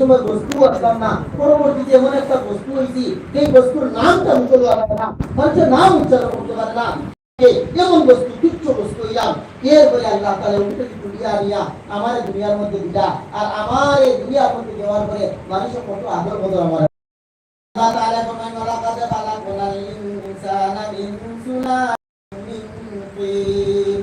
সময় বস্তু আসলাম না। পরবর্তীতে এমন একটা বস্তু হয়েছি এই বস্তুর নামটা দেওয়া পারে না মানুষের নাম উচ্চারণ করতে পারে না। এমন বস্তু, তুচ্ছ বস্তু হইলাম। এরপরে আল্লাহ তালা উল্টে দুনিয়া নিয়া আমার দুনিয়ার মধ্যে দিলা। আর আমার এই দুনিয়ার মধ্যে দেওয়ার পরে মানুষের কত আদর বদল আমার। আল্লাহ তাআলা বলেন, ওয়ালাকাদ খালাকনাল ইনসানা মিন তিন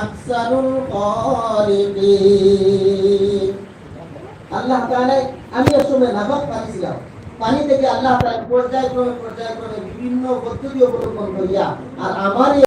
আহসানুল আল্লাহ তাআলা আমি আসলে নাফাক পাইছিলাম পানি থেকে আল্লাহ তাআলা পর্যায়ক্রমে পর্যায়ক্রমে বিভিন্ন পদ্ধতি অবলম্বন করিয়া আর আমার